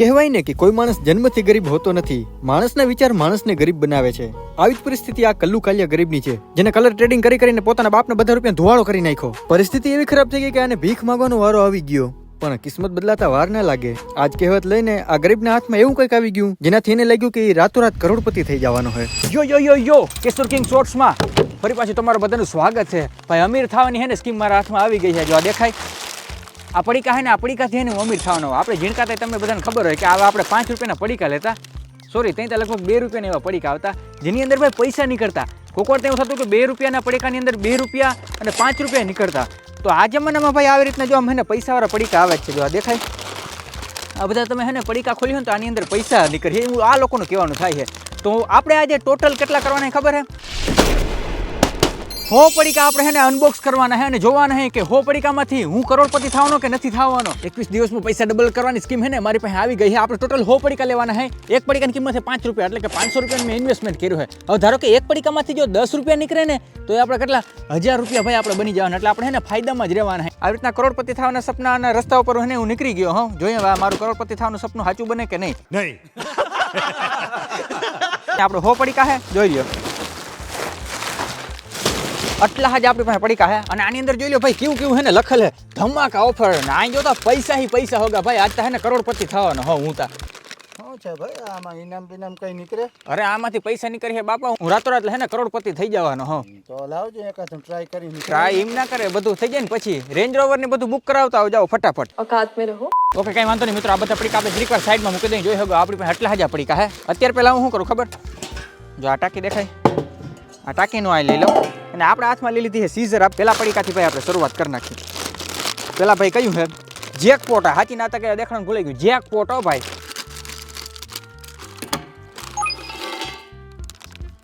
કહેવાય ને કે કોઈ માણસ જન્મથી ગરીબ હોતો નથી. માણસના વિચાર માણસને ગરીબ બનાવે છે. આવી જ પરિસ્થિતિ આ કલ્લુ કાલિયા ગરીબની છે, જેને કલર ટ્રેડિંગ કરી કરીને પોતાના બાપને બધા રૂપિયા ધુવાળો કરી નાખ્યો. પરિસ્થિતિ એવી ખરાબ થઈ ગઈ કે આને ભીખ માંગવાનો વારો આવી ગયો. પણ કિસ્મત બદલાતા વાર ના લાગે. આજ કહેવત લઈને આ ગરીબના હાથમાં એવું કંઈક આવી ગયું, જેનાથી એને લાગ્યું કે એ રાતોરાત કરોડપતિ થઈ જવાનો હોય યો યો યો યો કિશોર કિંગ શોર્ટ્સમાં. ફરી પાછું તમારું બધાનું સ્વાગત છે. ભાઈ અમીર થવાની હે ને સ્કીમ મારા હાથમાં આવી ગઈ છે. જો આ દેખાય. આ પડીકા હે ને આ પડીકાથી એને અમીર થવાનો. આપણે આપણે ઝીણકાતા તમને બધાને ખબર હોય કે આવા આપણે પાંચ રૂપિયાના પડીકા લેતા. સોરી ત્યાં ત્યાં લગભગ બે રૂપિયાના એવા પડીકા આવતા, જેની અંદર ભાઈ પૈસા નીકળતા. કોક વાર તો એવું થતું કે બે રૂપિયાના પડીકાની અંદર બે રૂપિયા અને પાંચ રૂપિયા નીકળતા. તો આ જમાનામાં ભાઈ આવી રીતના જો આમ હે પૈસાવાળા પડીકા આવે છે, જો આ દેખાય. આ બધા તમે હે ને પડીકા ખોલી હોય તો આની અંદર પૈસા નીકળે એવું આ લોકોનું કહેવાનું થાય છે. તો આપણે આજે ટોટલ કેટલા કરવાના ખબર હે? હો પડીકા આપણે હેને અનબોક્સ કરવાના હે અને જોવાના હે કે હો પડીકામાંથી હું કરોડપતિ થવાનો કે નથી થવાનો? એકવીસ દિવસમાં પૈસા ડબલ કરવાની સ્કીમ હે ને મારી પાસે આવી ગઈ છે આપણે ટોટલ હો પડીકા લેવાના હે. એક પડીકાની કિંમત છે પાંચ રૂપિયા એટલે કે પાંચસો રૂપિયાનું મેં ઇન્વેસ્ટમેન્ટ કર્યું છે હવે ધારો કે એક પડીકામાંથી જો દસ રૂપિયા નીકળે ને તો એ આપણે કેટલા? હજાર રૂપિયા ભાઈ આપણે બની જવાના. એટલે આપણે હે ને ફાયદામાં જ રહેવાના હે. આવી રીતના કરોડપતિ થવાના સપનાના રસ્તા ઉપર હે હું નીકળી ગયો હું. જોઈએ મારું કરોડપતિ થવાનું સપનું સાચું બને કે નહીં? નહીં. આપણે હો પડીકા હે જોઈ લ્યો. આટલા જ આપણી પાસે પડીકા હે. અને આની અંદર જોઈ લો ભાઈ કેવું કેવું હે ને લખેલ હે. ધમાકા ઓફર ને આ જોતા પૈસા હી પૈસા હોગા. ભાઈ આજ તો હે ને કરોડપતિ થવાનો. હો હું તા. છે ભાઈ? આમાં ઇનામ બિનામ કઈ નીકળે? અરે આમાંથી પૈસા નીકળે છે બાપા. હું રાતોરાત હે ને કરોડપતિ થઈ જવાનો હો. તો લાવજો એકાદ ટ્રાય કરી ટ્રાય એમ ના કરે બધું થઈ જાય પછી. રેન્જ રોવર બધું બુક કરાવતા આવજો ફટાફટ. ઓકાત મે રહો. વાંધો નહીં મિત્રો. આ બધા પડીકા આપણે એકવાર સાઈડમાં મૂકી દઈએ. જોઈ શકો આપણી પાસે આટલા પડીકા અત્યારે પહેલા હું શું કરું ખબર? જો આ ટાંકી દેખાય. આ ટાંકીનું આ લઈ લઉં. અને આપણા હાથમાં લઈ લીધી છે સીઝર આ પેલા પડીકાથી ભાઈ આપણે શરૂઆત કરી નાખી પેલા ભાઈ કયું છે જેક પોટ આ હાચી નાતા કે દેખાડવાનું ભૂલાઈ ગયું જેક પોટ હો ભાઈ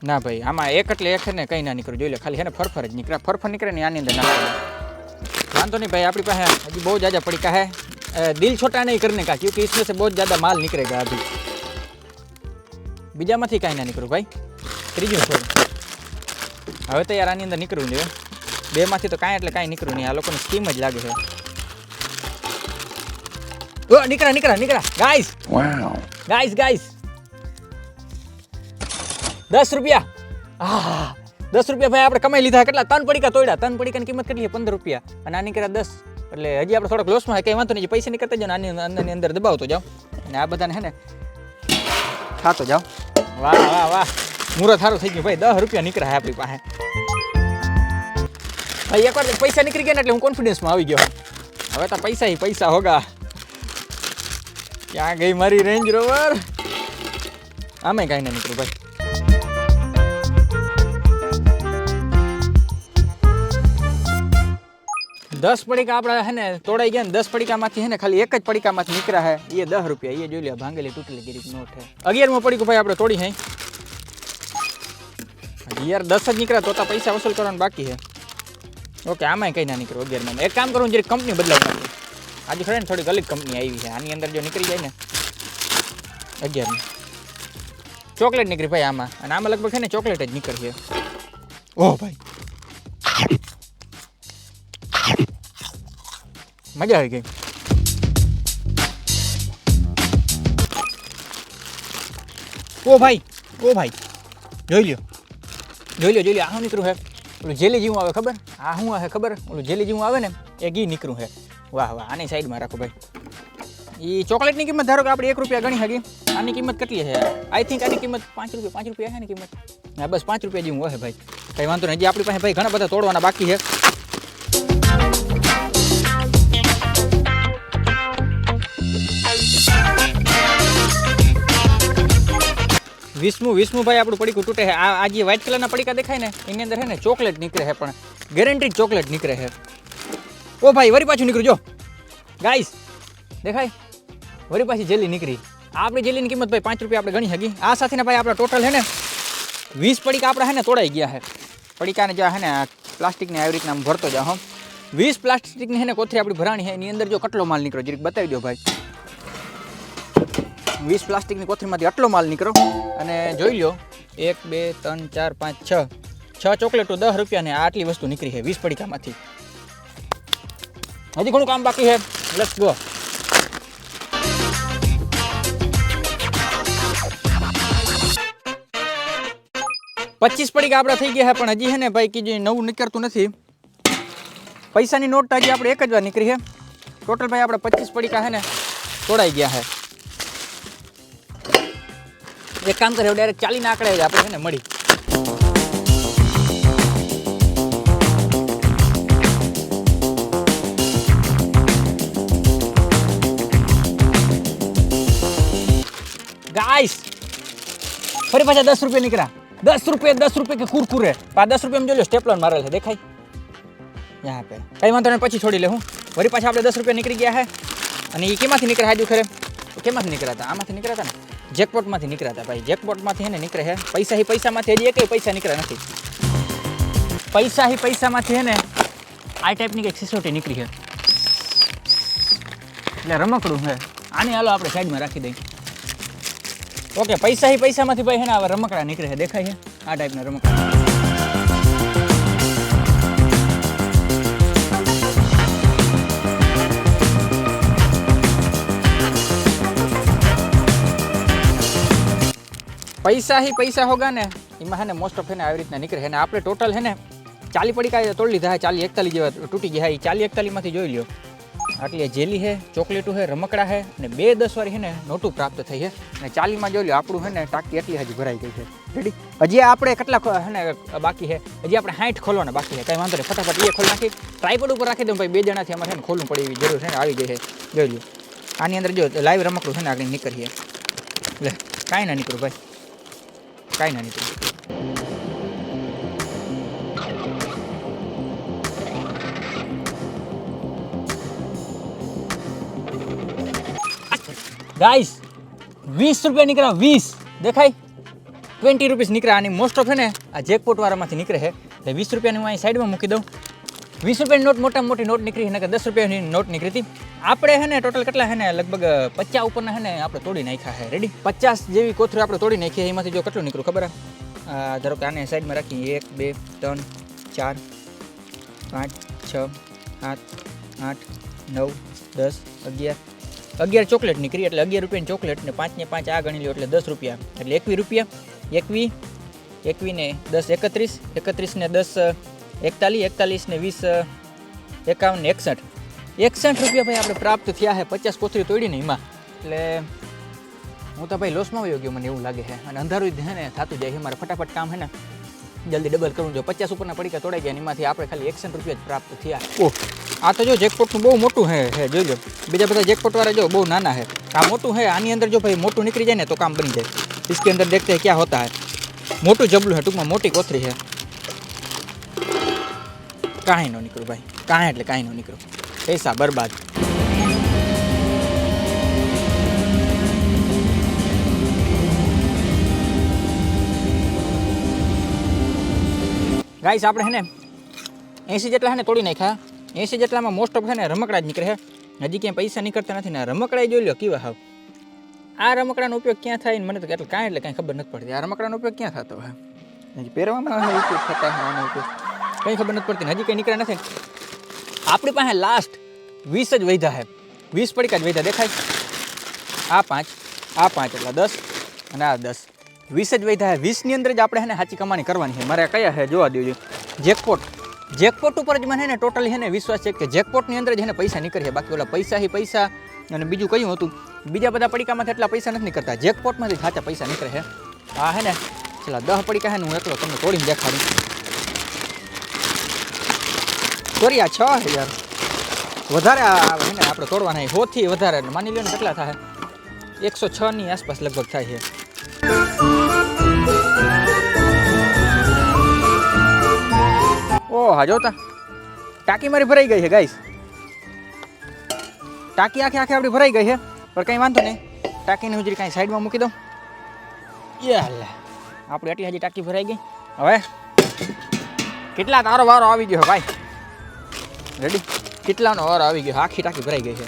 ના ભાઈ આમાં એક એટલે એક છે ને કંઈ ના નીકળ્યું જોઈ લે ખાલી છે ને ફરફર જ નીકળે ફરફર નીકળે ને આની અંદર નાખી વાંધો नहीं भाई अपनी પાસે अभी बहुत ज़्यादा पड़ीका है अ, दिल छोटा नहीं करने का क्योंकि इसमें से बहुत ज़्यादा माल निकलेगा अभी બીજામાંથી કાંઈ ના નીકળ્યું ભાઈ ત્રીજું છોડ હવે તો યાર આની અંદર નીકળવું જોઈએ. બેમાંથી તો કાંઈ એટલે કાંઈ નીકળું નહીં. આ લોકોની સ્કીમ જ લાગે છે. ઓ નીકળા નીકળા નીકળા. ગાઈસ ગાઈસ ગાઈસ દસ રૂપિયા. હા દસ રૂપિયા ભાઈ આપણે કમાઈ લીધા. કેટલા? ત્રણ પડીકા તોડ્યા. ત્રણ પડીકાની કિંમત કેટલી છે? પંદર રૂપિયા. અને આ નીકળ્યા દસ. એટલે હજી આપણે થોડોક લોસમાં કંઈ વાંધો નહીં. પૈસા નીકળતા જાઓ આની અંદરની અંદર દબાવતો જાઓ. અને આ બધાને હે ને ખાતો જાઓ. વાહ વાહ વાહ. મુહૂર્ત સારું થઈ ગયું. ભાઈ, દસ રૂપિયા નીકળ્યા આપણી પાસે. ભાઈ એકવાર પૈસા નીકળી ગયા ને એટલે હું કોન્ફિડન્સમાં આવી ગયો. હવે તો પૈસા હી પૈસા હોગા. ક્યાં ગઈ મારી રેન્જ રોવર આમે કાંઈ ના નીકળ્યું ભાઈ. દસ પડીકા આપણે હે ને તોડાઈ ગયા ને દસ પડીકામાંથી હે ને ખાલી એક જ પડીકામાંથી નીકળ્યા હે. એ દસ રૂપિયા એ જોઈ લે ભાંગેલી તૂટેલી ગીરી નોટ હે અગિયારમો પડીકું ભાઈ આપણે તોડી હે હજી યાર દસ જ નીકળ્યા તો તો પૈસા વસૂલ કરવાનું બાકી છે. ઓકે આમાંય કંઈ ના નીકળ્યું અગિયારમાં. એક કામ કરું જરી કંપની બદલાવ નાખું. આજે ખરે ને થોડીક અલગ કંપની આવી છે. આની અંદર જો નીકળી જાય ને અગિયારમાં. ચોકલેટ નીકળી ભાઈ આમાં. અને આમાં લગભગ છે ને ચોકલેટ જ નીકળશે ઓહ ભાઈ. મજા આવી ગઈ. ઓ ભાઈ ઓ ભાઈ. જોઈ લ્યો. જોઈ લો જોઈ લો, આ શું નીકળ્યું હે ઓલું જેલી જેવું આવે, ખબર? આ શું આવે ખબર? ઓલું જેલી જેવું આવે ને, એ ઘી નીકળ્યું હે વાહ વાહ, આની સાઈડમાં રાખો ભાઈ. એ ચોકલેટની કિંમત ધારો કે આપણે એક રૂપિયા ગણી હગી. આની કિંમત કેટલી છે? આઈ થિંક આની કિંમત પાંચ રૂપિયા પાંચ રૂપિયા છે ને કિંમત? હા, બસ પાંચ રૂપિયા જેવું હોય ભાઈ. કંઈ વાંધો નહીં. હજી આપણી પાસે ભાઈ ઘણા બધા તોડવાના બાકી છે. વીસમું વિષ્ણુભાઈ ભાઈ આપણું પડીકું તૂટે આ જે વ્હાઇટ કલરના પડીકા દેખાય ને, એની અંદર છે ને ચોકલેટ નીકળે છે પણ ગેરંટીડ ચોકલેટ નીકળે છે. ઓ ભાઈ વરી પાછું નીકળ્યો ગાઈસ દેખાય? વરી પાછી જેલી નીકળી. આપણી જેલીની કિંમત ભાઈ પાંચ રૂપિયા આપણે ગણી શકી આ સાથે ભાઈ આપણા ટોટલ છે ને, વીસ પડીકા આપણા છે ને તોડાઈ ગયા છે. પડીકાને જ્યાં છે ને પ્લાસ્ટિકને આવી રીતના ભરતો હો. વીસ પ્લાસ્ટિકની છે ને કોથરી આપણી ભરાણી છે. એની અંદર જો કેટલો માલ નીકળ્યો, જરીક બતાવી દો ભાઈ. વીસ પ્લાસ્ટિકની કોથળીમાંથી આટલો માલ નીકળો અને જોઈ લો એક, બે, ત્રણ, ચાર, પાંચ, છ. છ ચોકલેટો દસ રૂપિયાને આટલી વસ્તુ નીકળી છે વીસ પડીકામાંથી. હજી ઘણું કામ બાકી છે. લેટ્સ ગો પચીસ પડીકા આપણા થઈ ગયા છે, પણ હજી છે ને ભાઈ કીધું નવું નીકળતું નથી. પૈસાની નોટ હજી આપણે એક જ વાર નીકળી છે. ટોટલ ભાઈ આપણે પચીસ પડીકા છે ને તોડાઈ ગયા છે. એક કામ કરે ડાયરેક્ટ ચાલીને આંકડે આપણે છે ને મળી. ગાઈસ ફરી પાછા દસ રૂપિયા નીકળ્યા. દસ રૂપિયા દસ રૂપિયા કે કુરકુરે આ દસ રૂપિયા જોઈ લો, સ્ટેપલર મારેલ દેખાય? યહાં પે. કઈ વાંધો નહીં, પછી છોડી લે હું. વળી પાછા આપણે દસ રૂપિયા નીકળી ગયા હે. અને એ કેમાંથી નીકળ્યા હાજુ ખરે? કેમાંથી નીકળ્યા હતા? આમાંથી નીકળ્યા હતા ને? જેકપોટમાંથી નીકળ્યા હતા ભાઈ. જેકપોટમાંથી હે ને નીકળે છે પૈસા હી પૈસામાંથી હજી એકેય પૈસા નીકળ્યા નથી. પૈસા હી પૈસામાંથી હે ને આ ટાઈપની કંઈક સિસોટી નીકળી છે એટલે રમકડું છે આને હાલો આપણે સાઈડમાં રાખી દઈએ. ઓકે પૈસા હી પૈસામાંથી ભાઈ હે ને આવા રમકડા નીકળે છે દેખાય છે આ ટાઈપના રમકડા. પૈસા હી પૈસા હોગા ને એમાં હે ને મોસ્ટ ઓફ હે ને આવી રીતના નીકળે ને આપણે ટોટલ હે ને ચાલી પડી કાંઈ તોડી લીધા ચાલી એકતાલી જેવા તૂટી ગયા એ ચાલી એકતાલીમાંથી જોઈ લ્યો આટલી જેલી છે ચોકલેટું છે રમકડા છે અને બે દસ વાળી છે ને નોટું પ્રાપ્ત થઈ હે અને ચાલીમાં જોઈ લ્યો આપણું છે ને ટાંકી એટલી હજી ભરાઈ ગઈ છે રેડી હજી આપણે કેટલા હે ને બાકી હે હજી આપણે હાઈટ ખોલવાના બાકી છે કાંઈ વાંધો નહીં ફટાફટ એ ખોલી નાખી ટ્રાયપોડ ઉપર રાખી દઉં ભાઈ બે જણાથી અમારે હે ને ખોલવું પડે એવી જરૂર છે ને આવી ગઈ છે જોઈ લ્યો આની અંદર જો લાઈવ રમકડું છે ને આગળ નીકળીએ લે કાંઈ ના નીકળું ભાઈ કાંઈ ના નીકળું. ગાઈસ વીસ રૂપિયા નીકળ્યા, વીસ. દેખાય? ટ્વેન્ટી રૂપીસ નીકળ્યા અને મોસ્ટ ઓફ છે ને આ જેકપોટ વાળામાંથી નીકળે છે. એટલે વીસ રૂપિયાની હું અહીં સાઈડમાં મૂકી દઉં. વીસ રૂપિયાની નોટ મોટા મોટી નોટ નીકળી ને દસ રૂપિયાની નોટ નીકળી આપણે હે ને ટોટલ કેટલા છે ને, લગભગ પચાસ ઉપરના હે ને, આપણે તોડી નાખ્યા હે રેડી પચાસ જેવી કોથળી આપણે તોડી નાખીએ એમાંથી જો કેટલું નીકળ્યું ખબર ધારો કે આને સાઈડમાં રાખીએ, એક, બે, ત્રણ, ચાર, પાંચ, છ, સાત, આઠ, નવ, દસ, અગિયાર. અગિયાર ચોકલેટ નીકળી, એટલે અગિયાર રૂપિયાની ચોકલેટ ને પાંચ ને પાંચ આ ગણી લો એટલે દસ રૂપિયા. એટલે એકવીસ રૂપિયા એકવી એકવીને દસ એકત્રીસ એકત્રીસ ને દસ એકતાલીસ એકતાલીસ ને વીસ અ, એકાવન ને એકસઠ એકસઠ રૂપિયા ભાઈ આપણે પ્રાપ્ત થયા છે પચાસ કોથળી તોડીને એમાં એટલે હું તો ભાઈ લોસમાં વયો ગયો મને એવું લાગે છે અને અંધારું જ છે ને થતું જાય છે મારે ફટાફટ કામ છે ને જલ્દી ડબલ કરવું જોઈએ પચાસ ઉપરના પડીકા તોડાઈ ગયા અને એમાંથી આપણે ખાલી એકસઠ રૂપિયા જ પ્રાપ્ત થયા ઓહ આ તો જો જેકપોટનું બહુ મોટું છે હે જોઈ લો બીજા બધા જેકપોટ વાળા જો બહુ નાના છે આ મોટું છે આની અંદર જો ભાઈ મોટું નીકળી જાય ને તો કામ બની જાય इसके अंदर देखते हैं क्या होता है મોટું જબલું છે ટૂંકમાં મોટી કોથળી છે કાંઈ ન નીકળું ભાઈ. કાંઈ એટલે કાંઈ ન નીકળું. પૈસા બરબાદ. ગાઈસ આપણે હે ને એંસી જેટલા હે ને તોડી નાખ્યા. એંસી જેટલામાં મોસ્ટ ઓફ છે ને રમકડા જ નીકળે હજી ક્યાંય પૈસા નીકળતા નથી ને રમકડા જોઈ લો કેવા હાવ. આ રમકડાનો ઉપયોગ ક્યાં થાય મને તો એટલે કાંઈ એટલે કાંઈ ખબર નથી પડતી. આ રમકડાનો ઉપયોગ ક્યાં થતો હોય? પહેરવામાં ઉપયોગ થતા હોય ઉપયોગ. કંઈ ખબર નથી પડતી હજી કંઈ નીકળ્યા નથી. આપણી પાસે લાસ્ટ વીસ જ વૈધા છે. વીસ પડીકા જ વૈધા દેખાય આ પાંચ આ પાંચ એટલે દસ અને આ દસ. વીસ જ વૈધા છે. વીસની અંદર જ આપણે એને સાચી કમાણી કરવાની છે. મારે કયા છે જોવા દેજો. જેકપોટ જેકપોટ ઉપર જ મને ને ટોટલી એને વિશ્વાસ છે કે જેકપોટની અંદર જ એને પૈસા નીકળે બાકી ઓલા પૈસા હી પૈસા અને બીજું કયું હતું. બીજા બધા પડીકામાંથી એટલા પૈસા નથી નીકળતા. જેકપોટમાંથી સાચા પૈસા નીકળે છે. આ હે ને છેલ્લા દહ પડીકા હે હું એકલો તમને તોડીને દેખાડું. સોરી છ હજાર વધારે આ ને આપણે તોડવાના હોથી વધારે માની લો ને કેટલા થાય? એકસો છ ની આસપાસ લગભગ થાય છે. ઓહ હા જોતા. ટાંકી મારી ભરાઈ ગઈ છે ગાઈસ ટાંકી આખે આખે આપણી ભરાઈ ગઈ છે, પણ કંઈ વાંધો નહીં. ટાંકીને હજી કાંઈ સાઈડમાં મૂકી દઉં. યાલે, આપણી આટલી હજી ટાંકી ભરાઈ ગઈ. હવે કેટલા તારો વારો આવી ગયો ભાઈ. રેડી કેટલાનો વાર આવી ગયો? આખી ટાંકી ભરાઈ ગઈ છે.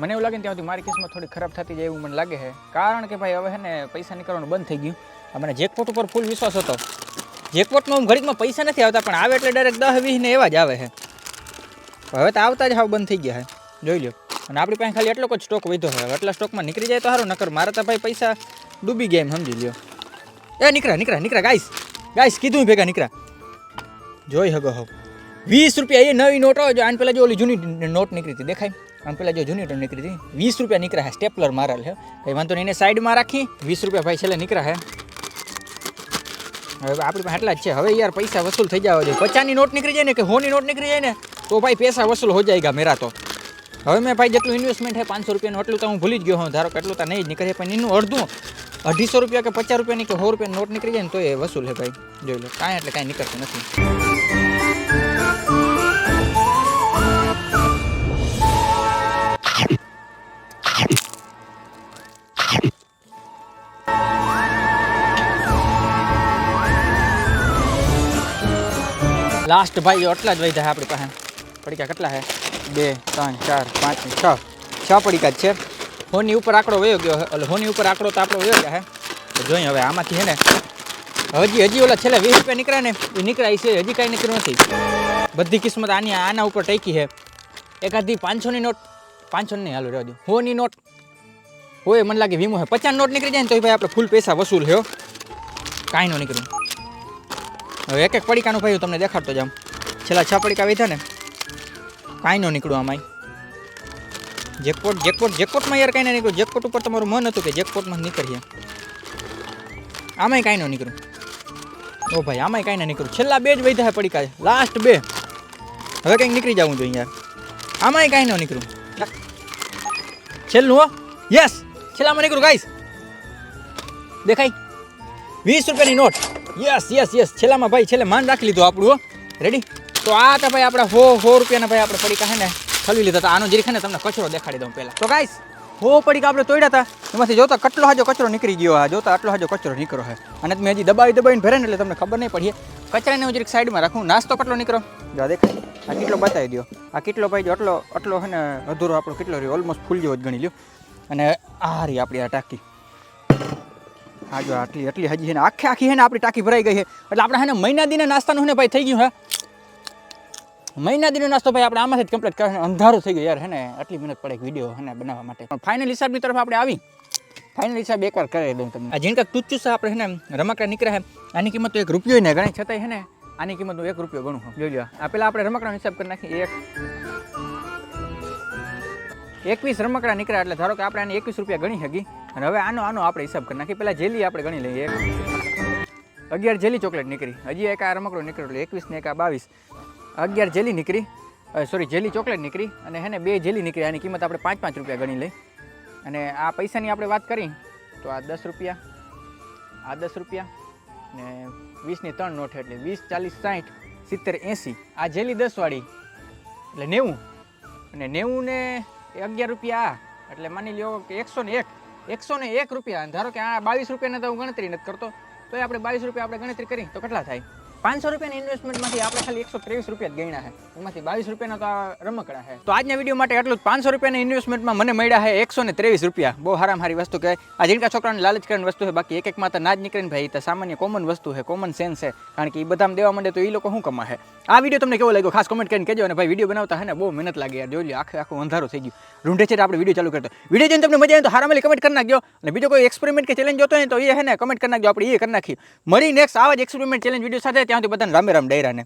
મને એવું લાગે ને ત્યાંથી મારી કિસ્મત થોડી ખરાબ થતી જાય એવું મને લાગે છે. કારણ કે ભાઈ, હવે છે ને પૈસા નીકળવાનું બંધ થઈ ગયું. મને જેકપોટ ઉપર ફૂલ વિશ્વાસ હતો. જેકપોટમાં ઘડીકમાં પૈસા નથી આવતા, પણ આવે એટલે ડાયરેક્ટ દસ, વીસ ને એવા જ આવે છે. હવે તો આવતા જ હાવ બંધ થઈ ગયા છે. જોઈ લો અને આપણી પાસે ખાલી એટલો જ સ્ટોક વધ્યો હોય એટલા સ્ટોકમાં નીકળી જાય તો સારું, નકર મારા તો ભાઈ પૈસા ડૂબી ગયા એમ સમજી લ્યો. એ નીકળ્યા નીકળ્યા નીકળ્યા ગાઈસ ગાઈસ કીધું ભેગા નીકળ્યા. જોઈ હગો હો. વીસ રૂપિયા એ નવી નોટ હોય જો આને પેલા જો ઓલી જૂની નોટ નીકળી હતી, દેખાય? આમ પેલા જો જૂની નોટ નીકળી હતી. વીસ રૂપિયા નીકળ્યા હે સ્ટેપલર મારેલ છે. કંઈ વાંધો નહીં, એને સાઈડમાં રાખી. વીસ રૂપિયા ભાઈ છેલ્લે નીકળ્યા હે હવે આપણી પાસે એટલા જ છે. હવે યાર પૈસા વસૂલ થઈ જવા જોઈએ પચાસની નોટ નીકળી જાય ને કે હોની નોટ નીકળી જાય ને, તો ભાઈ પૈસા વસૂલ હો જાયગા મેરા તો. હવે મેં ભાઈ જેટલું ઇન્વેસ્ટમેન્ટ છે, પાંચસો રૂપિયાનું, એટલું તો હું ભૂલી જ ગયો હું ધારો કે એટલું તો નહીં જ નીકળે, પણ એનું અડધું અઢીસો રૂપિયા કે પચાસ રૂપિયાની કે સો રૂપિયાની નોટ નીકળી જાય ને તો એ વસૂલ છે ભાઈ. જોઈ લો, કાંઈ એટલે કાંઈ નીકળતું નથી. લાસ્ટ ભાઈ એટલા જ જાય આપણી પાસે. પડીકા કેટલા છે બે, ત્રણ, ચાર, પાંચ, છ. છ પડીકા છે. હોની ઉપર આંકડો વયો ગયો એટલે હોની ઉપર આંકડો તો આપણો વયો ગયા હે. જોઈએ હવે આમાંથી છે ને, હજી હજી ઓલા છેલ્લા વીસ રૂપિયા નીકળ્યા ને, એ નીકળ્યા છે, હજી કાંઈ નીકળ્યું નથી. બધી કિસ્મત આની આના ઉપર ટેકી છે એકાદી પાંચસોની નોટ પાંચસો નહીં, હાલો રહેવા દો. હોની નોટ. હોય મને લાગે વીમો હે. પચાસ નોટ નીકળી જાય ને તો ભાઈ આપણે ફૂલ પૈસા વસૂલ હો. કાંઈ ન નીકળ્યું. હવે એક એક પડીકાનું ભાઈ હું તમને દેખાડતો જાઉં. છેલ્લા છ પડીકા વીધા ને, કાંઈ ન નીકળ્યું આમાંય. જેકપોટ જેકપોટ જેકપોટમાં યાર કાંઈ ના નીકળ્યું. જેકપોટ ઉપર તમારું મન હતું કે જેકપોટમાં જ નીકળીએ. આમાંય કાંઈ ન નીકળ્યું. ઓ ભાઈ, આમાંય કાંઈ ના નીકળ્યું. છેલ્લા બે જ વધ્યા છે પડીકા. લાસ્ટ બે. હવે કંઈક નીકળી જવું જોઈએ યાર. આમાંય કાંઈ ન નીકળ્યું. છેલ્લું હો. યસ છેલ્લામાં નીકળ્યું ગાઈસ દેખાય? વીસ રૂપિયાની નોટ. યસ યસ યસ છેલ્લામાં ભાઈ, છેલ્લે માન રાખી લીધું આપણું, હો. રેડી તો આ તો ભાઈ આપણે હો સો રૂપિયાના ભાઈ આપણે પડીકા છે ને. ખલવી લીધા હતા આનો જરીક ને તમને કચરો દેખાડી દઉં પહેલાં. તો ગાઈસ હો પડીકા આપણે તોડ્યા હતા એમાંથી જોતા કેટલો હાજો કચરો નીકળી ગયો આ, જોતા આટલો હાજો કચરો નીકળ્યો છે અને તમે હજી દબાવી દબાવીને ભરે ને એટલે તમને ખબર નહીં પડીએ કચરાને હું જરીક સાઈડમાં રાખું, નાસ્તો કેટલો નીકળો જો દેખાય, આ કેટલો બતાવી દો આ કેટલો ભાઈ જો આટલો આટલો છે ને અધૂરો આપણો કેટલો રહ્યો ઓલમોસ્ટ ફૂલ જેવો જ ગણી લ્યો. અને આ રહી આપણી આ ટાંકી. હા જો આટલી આટલી હજી છે ને આખી આખી છે ને આપણી ટાંકી ભરાઈ ગઈ છે એટલે આપણે છે ને મહિના દીના નાસ્તાનું છે ને ભાઈ થઈ ગયું હે. મહિના દીનો નાસ્તો ભાઈ આપણે આમાંથી જ કમ્પ્લીટ કરે અંધારું થઈ ગયું યાર, હે ને? આટલી મહેનત પડે વીડિયો હે ને, બનાવવા માટે. પણ ફાઇનલ હિસાબની તરફ આપણે આવી. ફાઇનલ હિસાબ એકવાર કરી દઉં તમને. આ જીણકા ટૂચું છે, આપણે, હે ને, રમકડા નીકળ્યા છે. આની કિંમત તો એક રૂપિયો ને ગણાય છતાંય છે ને? આની કિંમત હું એક રૂપિયો ગણું. જોઈ લો આ પેલા આપણે રમકડાનો હિસાબ કરી નાખીએ. એક. એકવીસ રમકડા નીકળ્યા, એટલે ધારો કે આપણે આને એકવીસ રૂપિયા ગણી શકી અને હવે આનો આનો આપણે હિસાબ કરી નાખીએ. પેલા જેલી આપણે ગણી લઈએ. અગિયાર જેલી ચોકલેટ નીકળી. હજી એક આ રમકડો નીકળ્યો, એટલે એકવીસ ને એક આ બાવીસ. અગિયાર જેલી નીકળી. સોરી જેલી ચોકલેટ નીકળી અને હે ને બે જેલી નીકળી. આની કિંમત આપણે પાંચ પાંચ રૂપિયા ગણી લઈ. અને આ પૈસાની આપણે વાત કરી, તો આ દસ રૂપિયા, આ દસ રૂપિયા ને વીસની ત્રણ નોટ એટલે વીસ, ચાલીસ, સાઠ, સિત્તેર, એંસી. આ જેલી દસવાળી, એટલે નેવું. અને નેવું ને અગિયાર રૂપિયા આ. એટલે માની લ્યો કે એકસો ને એક, એકસો ને એક રૂપિયા. ધારો કે આ બાવીસ રૂપિયાને તો હું ગણતરી નથી કરતો તો આપણે બાવીસ રૂપિયા આપણે ગણતરી કરી, તો કેટલા થાય? પાંચસો રૂપિયાની ઇન્વેસ્ટમેન્ટમાંથી આપણે ખાલી એકસો ત્રેવીસ રૂપિયા જ ગણ્યા છે. એમાંથી બાવીસ રૂપિયાના તો આ રમકડા છે. તો આજના વીડિયો માટે એટલું જ. પાંચસો રૂપિયાના ઇન્વેસ્ટમેન્ટમાં મને મળ્યા છે એકસો ને ત્રેવીસ રૂપિયા. બહુ હારામ હારી વસ્તુ કહેવાય. આ જીણકા છોકરાને લાલચ કરીને વસ્તુ છે, બાકી એક એક માં તો ના જ નીકળે ને ભાઈ, એ તો સામાન્ય કોમન વસ્તુ છે કોમન સેન્સ છે. કારણ કે એ બધામાં દેવા માંડે તો એ લોકો શું કમાશે? આ વીડિયો તમને કેવો લાગ્યો? ખાસ કમેન્ટ કરીને કહેજો અને ભાઈ વીડિયો બનાવતા હે ને બહુ મહેનત લાગે યાર. જોઈ લો આખે આખું અંધારું થઈ ગયું. રૂંઢે છે આપણે વીડિયો ચાલુ કરતો વીડિયો જોઈને તમને મજા આવે તો હારામેલી કમેન્ટ કરી નાખજો. અને બીજો કોઈ એક્સપેરિમેન્ટ કે ચેલેન્જ જોતો હોય ને તો એ હે ને કમેન્ટ કરી નાખજો. આપણે એ કરી નાખી મળી નેક્સ્ટ આવા જ એક્સપેરિમેન્ટ ચેલેન્જ વીડિયો સાથે. ત્યાંથી બધાને રામે રામ ડાયરાને